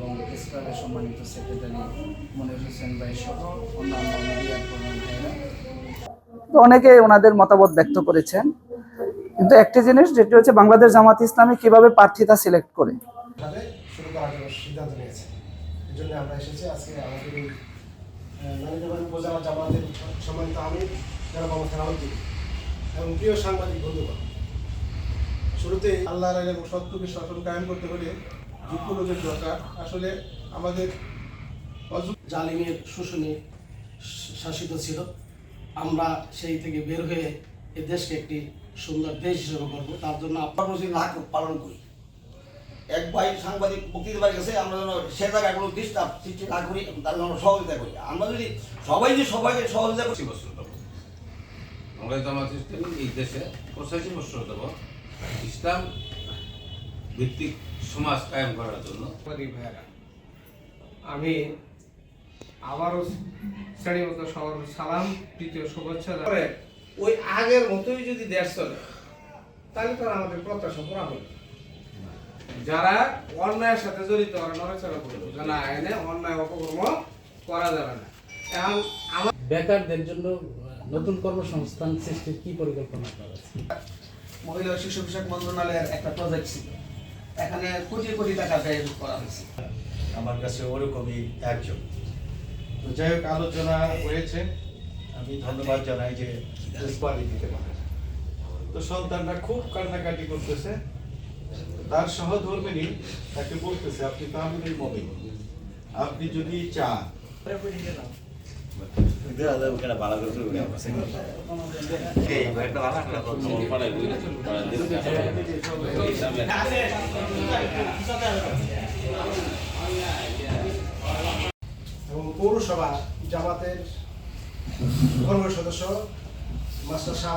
এবং প্রেস সম্মানিত সেক্রেটারি মনির হোসেন ভাই সহ অন্যান্য মিডিয়ার কর্মী ভাইরা তো অনেকে ওনাদের মতামত ব্যক্ত করেছেন। কিন্তু একটি জিনিস যেটি হচ্ছে বাংলাদেশ জামাত ইসলামী কীভাবে প্রার্থীতা সিলেক্ট করে? ভাবে শুরু করার জন্য সিদ্ধান্ত নিয়েছে। এই জন্য আমরা এসেছি আজকে আমাদের এই নারীদেবান উপজেলা জামাতের সম্মানিত আমি যারা মোহাম্মদ এবং প্রিয় সাংবাদিক বন্ধুগণ শুরুতে আল্লাহ রায় এবং সত্যকে শাসন কায়েম করতে হলে যোগ্য লোকের দরকার। আসলে আমাদের জালিমের শোষণে শাসিত ছিল। আমরা সেই থেকে বের হয়ে এ দেশকে একটি সুন্দর দেশ হিসেবে করব তার জন্য আপনার না পালন করি। এক ভাই সাংবাদিক বক্তৃতা বাড়ি গেছে আমরা যেন সে জায়গায় কোনো ডিস্টার্ব সৃষ্টি না করি তার জন্য সহযোগিতা করি। আমরা যদি সবাই যদি সবাইকে সহযোগিতা করি পঁচিশ বছর দেবো আমরা জামাত ইসলামী এই দেশে পঁচাশি বছর দেবো ইসলাম ভিত্তিক সমাজ কায়েম করার জন্য। আমি আবারও শ্রেণীমতো সবার সালাম তৃতীয় শুভেচ্ছা জানাই। ওই আগের মতোই যদি দেশ চলে তাহলে তো আর আমাদের প্রত্যাশা করা হলো যারা অন্যায়ের সাথে জড়িত ওরা নড়াচড়া করবে যে না এনে অন্যায় অপকর্ম করা যাবে না। এখন আমার বেকারদের জন্য নতুন কর্মসংস্থান সৃষ্টির কি পরিকল্পনা করা আছে? মহিলা ও শিশু বিষয়ক মন্ত্রণালয়ের একটা প্রজেক্ট ছিল। এখানে কোটি কোটি টাকা ব্যয় করা হয়েছে। আমার কাছে ওরকমই একজন। তো যাই হোক আলোচনা হয়েছে। আমি ধন্যবাদ জানাই যে প্রেসবাড়ি দিতে পারে তো সন্তানরা খুব কান্নাকাটি করতেছে। তার সহধর্মিনী তাকে বলতেছে আপনি তো আমাদের মমিন। আপনি যদি চান এবং পৌরসভা জামাতের কর্মী সদস্য মাস্টার সাহেব